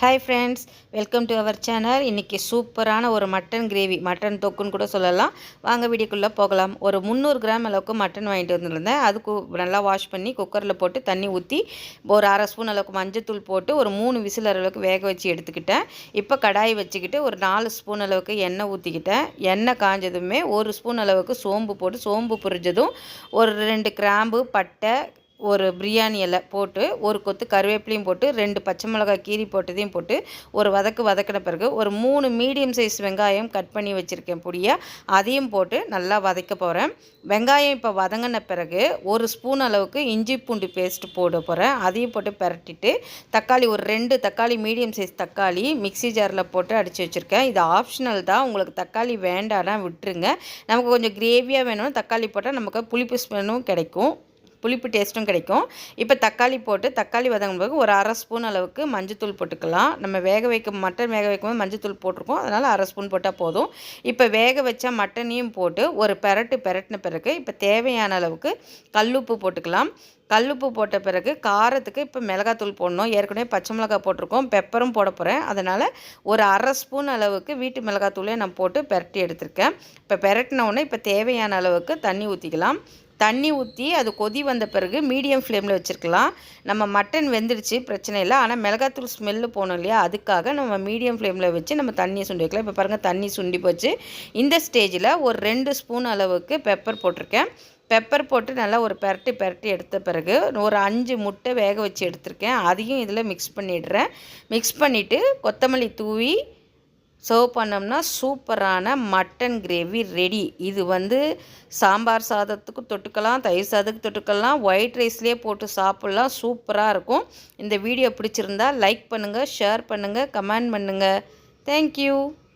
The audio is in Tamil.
Hi friends welcome to our channel இன்றைக்கி சூப்பரான ஒரு மட்டன் கிரேவி மட்டன் தொக்குன்னு கூட சொல்லலாம். வாங்க வீடியோக்குள்ளே போகலாம். ஒரு முந்நூறு கிராம் அளவுக்கு மட்டன் வாங்கிட்டு வந்துருந்தேன். அதுக்கு நல்லா வாஷ் பண்ணி குக்கரில் போட்டு தண்ணி ஊற்றி ஒரு அரை ஸ்பூன் அளவுக்கு மஞ்சத்தூள் போட்டு ஒரு மூணு விசில் அளவுக்கு வேக வச்சு எடுத்துக்கிட்டேன். இப்போ கடாய் வச்சுக்கிட்டு ஒரு நாலு ஸ்பூன் அளவுக்கு எண்ணெய் ஊற்றிக்கிட்டேன் எண்ணெய் காஞ்சதுமே ஒரு ஸ்பூன் அளவுக்கு சோம்பு போட்டு சோம்பு புரிஞ்சதும் ஒரு ரெண்டு கிராம்பு பட்டை ஒரு பிரியாணி இலை போட்டு ஒரு கொத்து கருவேப்பிலையும் போட்டு ரெண்டு பச்சை மிளகாய் கீரி போட்டதையும் போட்டு ஒரு வதக்கு வதக்கின பிறகு ஒரு மூணு மீடியம் சைஸ் வெங்காயம் கட் பண்ணி வச்சுருக்கேன் பொடியாக அதையும் போட்டு நல்லா வதக்க போகிறேன் வெங்காயம் இப்போ வதங்கின பிறகு ஒரு ஸ்பூன் அளவுக்கு இஞ்சி பூண்டு பேஸ்ட்டு போட போகிறேன் அதையும் போட்டு பரட்டிட்டு தக்காளி ஒரு ரெண்டு தக்காளி மீடியம் சைஸ் தக்காளி மிக்சி ஜாரில் போட்டு அடித்து வச்சுருக்கேன். இது ஆப்ஷனல் தான். உங்களுக்கு தக்காளி வேண்டானா விட்டுருங்க. நமக்கு கொஞ்சம் கிரேவியாக வேணும்னு தக்காளி போட்டால் நமக்கு புளிப்பு ஸ்மெல்லும் கிடைக்கும். புளிப்பு டேஸ்ட்டும் கிடைக்கும். இப்போ தக்காளி போட்டு தக்காளி வதங்கும் போது ஒரு அரை ஸ்பூன் அளவுக்கு மஞ்சத்தூள் போட்டுக்கலாம். நம்ம வேக வைக்க மட்டன் வேக வைக்கும்போது மஞ்சத்தூள் போட்டிருக்கோம். அதனால் அரை ஸ்பூன் போட்டால் போதும். இப்போ வேக வச்ச மட்டனையும் போட்டு ஒரு பெரட்டு பெரட்டின பிறகு இப்போ தேவையான அளவுக்கு கல்லுப்பு போட்டுக்கலாம். கல்லுப்பு போட்ட பிறகு காரத்துக்கு இப்போ மிளகாத்தூள் போடணும். ஏற்கனவே பச்சை மிளகாய் போட்டிருக்கோம். பெப்பரும் போட போகிறேன் அதனால் ஒரு அரை ஸ்பூன் அளவுக்கு வீட்டு மிளகாத்தூளே நான் போட்டு பெரட்டி எடுத்திருக்கேன். இப்போ பெரட்டின உடனே இப்போ தேவையான அளவுக்கு தண்ணி ஊற்றிக்கலாம் தண்ணி ஊற்றி அது கொதி வந்த பிறகு மீடியம் ஃப்ளேமில் வச்சுருக்கலாம். நம்ம மட்டன் வெந்துடுச்சு பிரச்சனை இல்லை. ஆனால் மிளகாத்தூள் ஸ்மெல்லு போகணும் இல்லையா? அதுக்காக நம்ம மீடியம் ஃப்ளேமில் வச்சு நம்ம தண்ணியை சுண்டி வைக்கலாம். இப்போ பாருங்கள் தண்ணி சுண்டி போச்சு. இந்த ஸ்டேஜில் ஒரு ரெண்டு ஸ்பூன் அளவுக்கு பெப்பர் போட்டிருக்கேன். பெப்பர் போட்டு நல்லா ஒரு பெரட்டி பெரட்டி எடுத்த பிறகு ஒரு அஞ்சு முட்டை வேக வச்சு எடுத்திருக்கேன். அதையும் இதில் மிக்ஸ் பண்ணிடுறேன். மிக்ஸ் பண்ணிவிட்டு கொத்தமல்லி தூவி சர்வ் பண்ணோம்னா சூப்பரான மட்டன் கிரேவி ரெடி இது வந்து சாம்பார் சாதத்துக்கு தொட்டுக்கலாம் தயிர் சாதத்துக்கு தொட்டுக்கலாம் ஒயிட் ரைஸ்லேயே போட்டு சாப்பிட்லாம் சூப்பராக இருக்கும். இந்த வீடியோ பிடிச்சிருந்தா லைக் பண்ணுங்கள் ஷேர் பண்ணுங்கள் கமெண்ட் பண்ணுங்கள் தேங்க்யூ